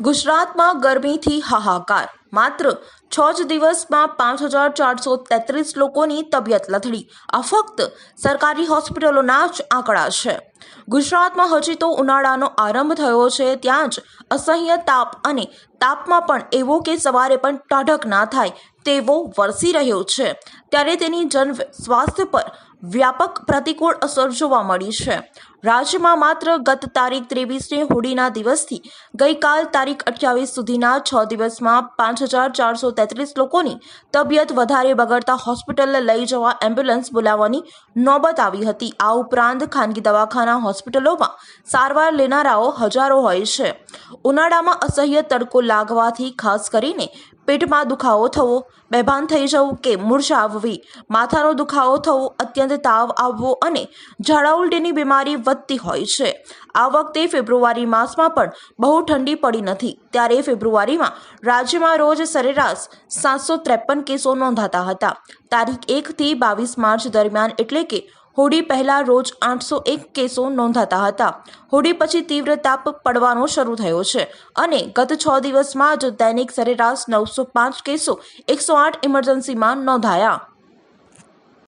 ગુજરાતમાં ગરમીથી હાહાકાર. માત્ર છ જ દિવસમાં પાંચ હજાર ચારસો તેત્રીસ લોકોની તબિયત લથડી. આ ફક્ત સરકારી હોસ્પિટલોના જ આંકડા છે. ગુજરાતમાં હજી તો ઉનાળાનો આરંભ થયો છે, ત્યાં જ અસહ્ય તાપ અને તાપમાં પણ એવો કે સવારે પણ ટાઢક ના થાય તેવો વરસી રહ્યો છે. ત્યારે તેની જન સ્વાસ્થ્ય પર વ્યાપક પ્રતિકૂળ અસર જોવા મળી છે. રાજ્યમાં માત્ર ગત તારીખ ત્રેવીસને હોળીના દિવસથી ગઈકાલ તારીખ અઠ્યાવીસ સુધીના છ દિવસમાં પાંચ હજાર ચારસો તેત્રીસ લોકોની તબિયત વધારે બગડતા હોસ્પિટલ લઈ જવા એમ્બ્યુલન્સ બોલાવવાની નોબત આવી હતી. આ ઉપરાંત ખાનગી દવાખાના, હોસ્પિટલોમાં સારવાર લેનારાઓ હજારો હોય છે. ઉનાળામાં અસહ્ય તડકો લાગવાથી ખાસ કરીને પેટમાં દુખાવો થવો, બેભાન થઈ જવું કે મૂર્છા આવવી માથાનો દુખાવો થવો, અત્યંત તાવ આવવો અને ઝાડા ઉલટીની બીમારી વધતી હોય છે. આ વખતે ફેબ્રુઆરી માસમાં પણ બહુ ઠંડી પડી નથી. ત્યારે ફેબ્રુઆરીમાં રાજ્યમાં રોજ સરેરાશ સાતસો ત્રેપન કેસો નોંધાતા હતા. તારીખ એકથી બાવીસ માર્ચ દરમિયાન એટલે કે હોળી પહેલાં રોજ આઠસો એક કેસો નોંધાતા હતા. હોળી પછી તીવ્ર તાપ પડવાનો શરૂ થયો છે અને ગત છ દિવસમાં જ દૈનિક સરેરાશ નવસો પાંચ કેસો એકસો આઠ ઇમરજન્સીમાં નોંધાયા.